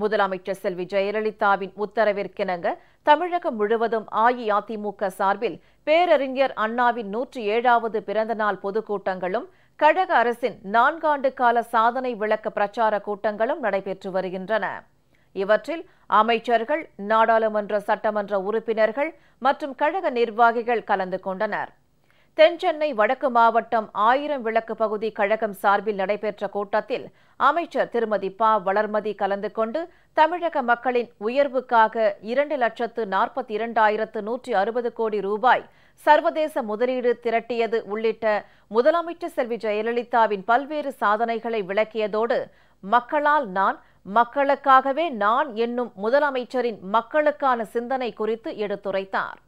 முதலமைச்சர் செல்வி ஜெயலலிதாவின் உத்தரவிற்கிணங்க தமிழகம் முழுவதும் அஇஅதிமுக சார்பில் பேரறிஞர் அண்ணாவின் நூற்றி ஏழாவது பிறந்தநாள் பொதுக்கூட்டங்களும் கழக அரசின் நான்காண்டு கால சாதனை விளக்க பிரச்சார கூட்டங்களும் நடைபெற்று வருகின்றன. இவற்றில் அமைச்சர்கள் நாடாளுமன்ற சட்டமன்ற உறுப்பினர்கள் மற்றும் கழக நிர்வாகிகள் கலந்து கொண்டனர். தென்சென்னை வடக்கு மாவட்டம் ஆயிரம் விளக்கு பகுதி கழகம் சார்பில் நடைபெற்ற கூட்டத்தில் அமைச்சர் திருமதி ப. வளர்மதி கலந்து கொண்டு தமிழக மக்களின் உயர்வுக்காக இரண்டு லட்சத்து நாற்பத்தி இரண்டாயிரத்து நூற்றி அறுபது கோடி ரூபாய் சர்வதேச முதலீடு திரட்டியது உள்ளிட்ட முதலமைச்சர் செல்வி ஜெயலலிதாவின் பல்வேறு சாதனைகளை விளக்கியதோடு மக்களால் நான் மக்களுக்காகவே நான் என்னும் முதலமைச்சரின் மக்களுக்கான சிந்தனை குறித்து எடுத்துரைத்தார்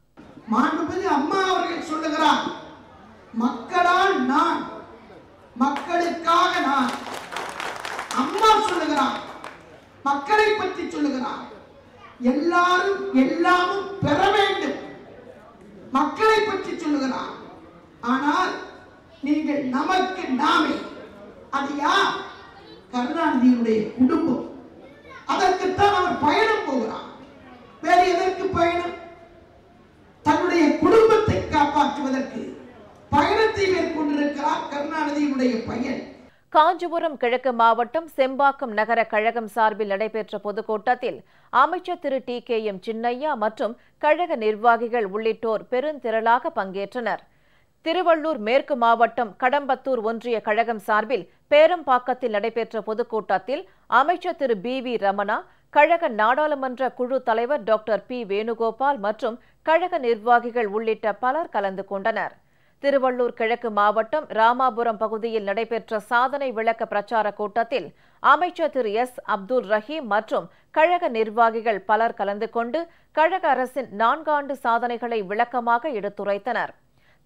மாண்புமிகு அம்மா அவர்கள் சொல்லுகிறார் மக்களால் நான் மக்களுக்காக நான் அம்மா சொல்லுகிறார் மக்களை பற்றி சொல்லுகிறார். எல்லாரும் எல்லாமும் பெற வேண்டும். மக்களை பற்றி சொல்லுகிறார். ஆனால் நீங்கள் நமக்கு நாமே அது யார்? கருணாநிதியுடைய குடும்பம். அதற்குத்தான் அவர் பயணம் போகிறார். வேறு எதற்கு பயணம்? தன்னுடைய குடும்பத்தை காப்பாற்றுவதற்கு பயணத்தை மேற்கொண்டிருக்கிறார் கருணாநிதியினுடைய பையன். காஞ்சிபுரம் கிழக்கு மாவட்டம் செம்பாக்கம் நகர கழகம் சார்பில் நடைபெற்ற பொதுக்கூட்டத்தில் அமைச்சர் Thiru. T. K. M. Chinnaiah மற்றும் கழக நிர்வாகிகள் உள்ளிட்டோர் பெருந்திரளாக பங்கேற்றனர். திருவள்ளூர் மேற்கு மாவட்டம் கடம்பத்தூர் ஒன்றிய கழகம் சார்பில் பேரம்பாக்கத்தில் நடைபெற்ற பொதுக்கூட்டத்தில் அமைச்சர் திரு. பி. வி. ரமணா கழக நாடாளுமன்ற குழு தலைவர் டாக்டர் பி. வேணுகோபால் மற்றும் கழக நிர்வாகிகள் உள்ளிட்ட பலர் கலந்து கொண்டனர். திருவள்ளூர் கிழக்கு மாவட்டம் ராமாபுரம் பகுதியில் நடைபெற்ற சாதனை விளக்க பிரச்சார கூட்டத்தில் அமைச்சர் திரு எஸ். அப்துல் ரஹீம் மற்றும் கழக நிர்வாகிகள் பலர் கலந்து கொண்டு கழக அரசின் நான்காண்டு சாதனைகளை விளக்கமாக எடுத்துரைத்தனர்.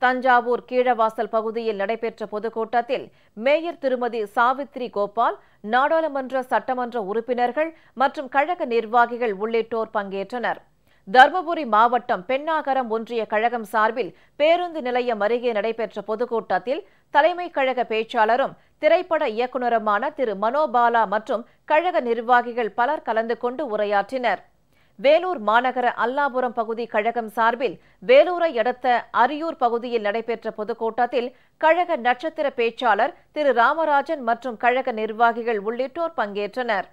தஞ்சாவூர் கீழவாசல் பகுதியில் நடைபெற்ற பொதுக்கூட்டத்தில் மேயர் திருமதி சாவித்ரி கோபால் நாடாளுமன்ற சட்டமன்ற உறுப்பினர்கள் மற்றும் கழக நிர்வாகிகள் உள்ளிட்டோர் பங்கேற்றனர். தருமபுரி மாவட்டம் பெண்ணாகரம் ஒன்றிய கழகம் சார்பில் பேருந்து நிலையம் அருகே நடைபெற்ற பொதுக்கூட்டத்தில் தலைமை கழக பேச்சாளரும் திரைப்பட இயக்குநருமான திரு. மனோபாலா மற்றும் கழக நிர்வாகிகள் பலர் கலந்து கொண்டு உரையாற்றினர். வேலூர் மாநகர அல்லாபுரம் பகுதி கழகம் சார்பில் வேலூரை அடுத்த அரியூர் பகுதியில் நடைபெற்ற பொதுக்கூட்டத்தில் கழக நட்சத்திர பேச்சாளர் திரு. ராமராஜன் மற்றும் கழக நிர்வாகிகள் உள்ளிட்டோர் பங்கேற்றனர்.